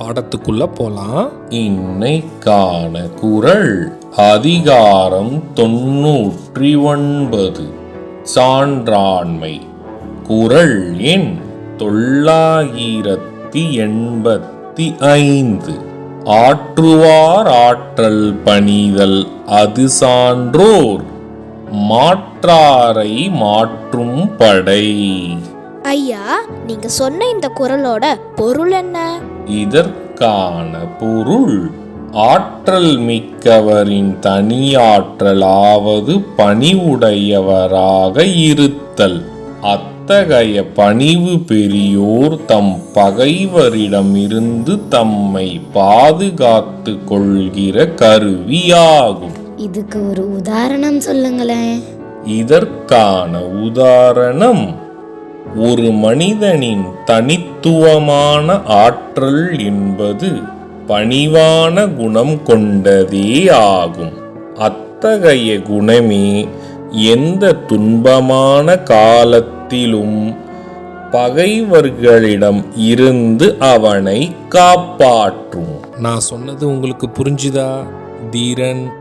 பாடத்துக்குள்ள போலாம். இன்னைக்கான குரல் அதிகாரம் தொன்னூற்றி ஒன்பது சான்றாண்மை. குரல் எண் தொள்ளாயிரத்தி எண்பத்தி ஐந்து. ஆற்றுவார் ஆற்றல் பணிதல் அது சான்றோர். மாற்றாரை மாற்றும் படை. ஐயா நீங்க சொன்ன இந்த குரலோட பொருள் என்ன? இதற்கான பொருள் ஆற்றல் மிக்கவரின் தனியாற்றலாவது பணிவுடையவராக இருத்தல். அத்தகைய பணிவு பெரியோர் தம் பகைவரிடம் இருந்து தம்மை பாதுகாத்து கொள்கிற கருவியாகும். இதுக்கு ஒரு உதாரணம் சொல்லுங்களேன். இதற்கான உதாரணம் ஒரு மனிதனின் தனித்துவமான ஆற்றல் என்பது பணிவான குணம் கொண்டதே ஆகும். அத்தகைய குணமே எந்த துன்பமான காலத்திலும் பகைவர்களிடம் இருந்து அவனை காப்பாற்றும். நான் சொன்னது உங்களுக்கு புரிஞ்சுதா? தீரன்